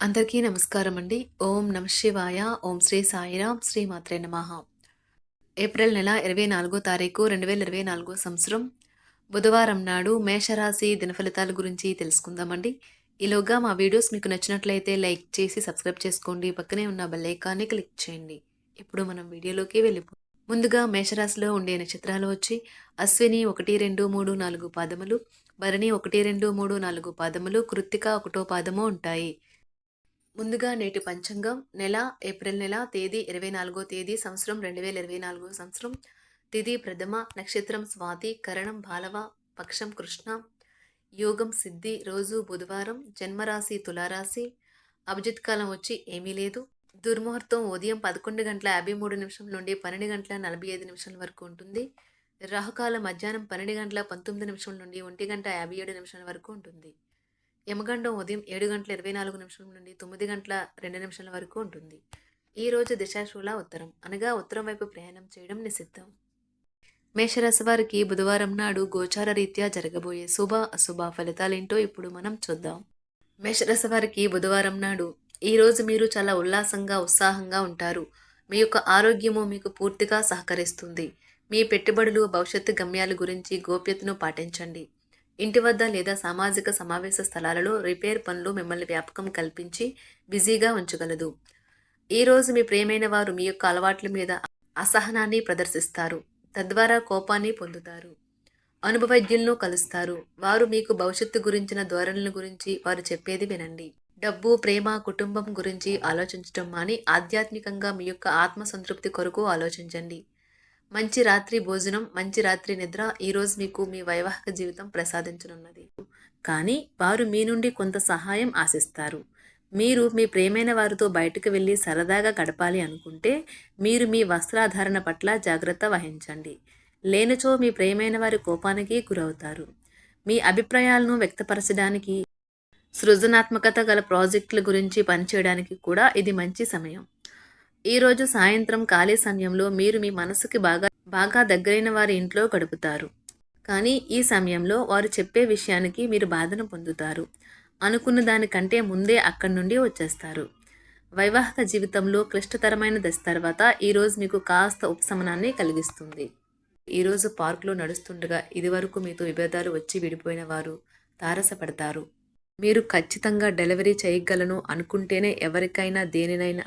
అందరికీ నమస్కారం అండి. ఓం నమ శివాయ ఓం శ్రీ సాయిరాం శ్రీ మాత్రే నమ. ఏప్రిల్ నెల ఇరవై నాలుగో తారీఖు రెండు వేల ఇరవై నాలుగో సంవత్సరం. బుధవారం నాడు మేషరాశి దినఫలితాల గురించి తెలుసుకుందామండి ఈలోగా మా వీడియోస్ మీకు నచ్చినట్లయితే లైక్ చేసి సబ్స్క్రైబ్ చేసుకోండి. పక్కనే ఉన్న బెల్ క్లిక్ చేయండి. ఇప్పుడు మనం వీడియోలోకి వెళ్ళిపో ముందుగా మేషరాశిలో ఉండే నక్షత్రాలు వచ్చి అశ్విని ఒకటి రెండు మూడు నాలుగు పాదములు భరణి ఒకటి రెండు మూడు నాలుగు పాదములు కృత్తిక ఒకటో పాదము ఉంటాయి. ముందుగా నేటి పంచాంగం నెల ఏప్రిల్ నెల తేదీ ఇరవై నాలుగో తేదీ సంవత్సరం రెండు వేల ఇరవై నాలుగో సంవత్సరం. తిథి ప్రథమ నక్షత్రం స్వాతి కరణం బాలవ పక్షం కృష్ణ. యోగం సిద్ధి రోజు బుధవారం జన్మరాశి తులారాశి. అభిజిత్ కాలం వచ్చి ఏమీ లేదు. దుర్ముహూర్తం ఉదయం పదకొండు గంటల యాభై మూడు నిమిషం నుండి పన్నెండు గంటల నలభై ఐదు నిమిషాల వరకు ఉంటుంది. రాహుకాల మధ్యాహ్నం పన్నెండు గంటల పంతొమ్మిది నిమిషం నుండి ఒంటి గంట యాభై ఏడు నిమిషాల వరకు ఉంటుంది. యమగండం ఉదయం ఏడు గంటల ఇరవై నాలుగు నిమిషం నుండి తొమ్మిది గంటల రెండు నిమిషాల వరకు ఉంటుంది. ఈ రోజు దిశాశూల ఉత్తరం. అనగా ఉత్తరం వైపు ప్రయాణం చేయడం నిషిద్ధం. మేషరాశి వారికి బుధవారం నాడు గోచార రీత్యా జరగబోయే శుభ అశుభ ఫలితాలేంటో ఇప్పుడు మనం చూద్దాం. మేషరాశి వారికి బుధవారం నాడు ఈ రోజు మీరు చాలా ఉల్లాసంగా ఉత్సాహంగా ఉంటారు. మీ యొక్క ఆరోగ్యము మీకు పూర్తిగా సహకరిస్తుంది. మీ పెట్టుబడులు భవిష్యత్తు గమ్యాల గురించి గోప్యతను పాటించండి. ఇంటి వద్ద లేదా సామాజిక సమావేశ స్థలాలలో రిపేర్ పనులు మిమ్మల్ని వ్యాపకం కల్పించి బిజీగా ఉంచగలదు. ఈరోజు మీ ప్రేమైన వారు మీ యొక్క అలవాట్ల మీద అసహనాన్ని ప్రదర్శిస్తారు. తద్వారా కోపాన్ని పొందుతారు. అనుభవజ్ఞులను కలుస్తారు. వారు మీకు భవిష్యత్తు గురించిన ధోరణుల గురించి వారు చెప్పేది వినండి. డబ్బు ప్రేమ కుటుంబం గురించి ఆలోచించడం మాని ఆధ్యాత్మికంగా మీ యొక్క ఆత్మ సంతృప్తి కొరకు ఆలోచించండి. మంచి రాత్రి భోజనం మంచి రాత్రి నిద్ర ఈరోజు మీకు మీ వైవాహిక జీవితం ప్రసాదించనున్నది. కానీ వారు మీ నుండి కొంత సహాయం ఆశిస్తారు. మీరు మీ ప్రేమైన వారితో బయటకు వెళ్ళి సరదాగా గడపాలి అనుకుంటే మీరు మీ వస్త్రాధారణ పట్ల జాగ్రత్త వహించండి. లేనిచో మీ ప్రేమైన వారి కోపానికి గురవుతారు. మీ అభిప్రాయాలను వ్యక్తపరచడానికి సృజనాత్మకత గల ప్రాజెక్టుల గురించి పనిచేయడానికి కూడా ఇది మంచి సమయం. ఈరోజు సాయంత్రం ఖాళీ సమయంలో మీరు మీ మనసుకి బాగా బాగా దగ్గరైన వారి ఇంట్లో గడుపుతారు. కానీ ఈ సమయంలో వారు చెప్పే విషయానికి మీరు బాధను పొందుతారు. అనుకున్న దానికంటే ముందే అక్కడి నుండి వచ్చేస్తారు. వైవాహిక జీవితంలో క్లిష్టతరమైన దశ తర్వాత ఈరోజు మీకు కాస్త ఉపశమనాన్ని కలిగిస్తుంది. ఈరోజు పార్కులో నడుస్తుండగా ఇదివరకు మీతో విభేదాలు వచ్చి విడిపోయిన వారు తారసపడతారు. మీరు ఖచ్చితంగా డెలివరీ చేయగలను అనుకుంటేనే ఎవరికైనా దేనినైనా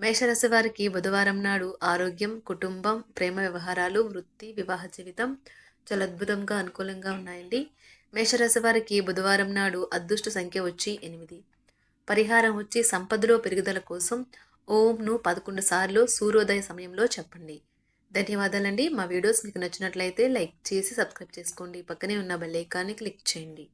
మేషరాశి వారికి బుధవారం నాడు ఆరోగ్యం కుటుంబం ప్రేమ వ్యవహారాలు వృత్తి వివాహ జీవితం చాలా అద్భుతంగా అనుకూలంగా ఉన్నాయండి. మేషరాశి వారికి బుధవారం నాడు అదృష్ట సంఖ్య వచ్చి ఎనిమిది. పరిహారం వచ్చి సంపదలో పెరుగుదల కోసం ఓంను పదకొండు సార్లు సూర్యోదయ సమయంలో చెప్పండి. ధన్యవాదాలండి. మా వీడియోస్ మీకు నచ్చినట్లయితే లైక్ చేసి సబ్స్క్రైబ్ చేసుకోండి. పక్కనే ఉన్న బెల్ ఐకాన్ని క్లిక్ చేయండి.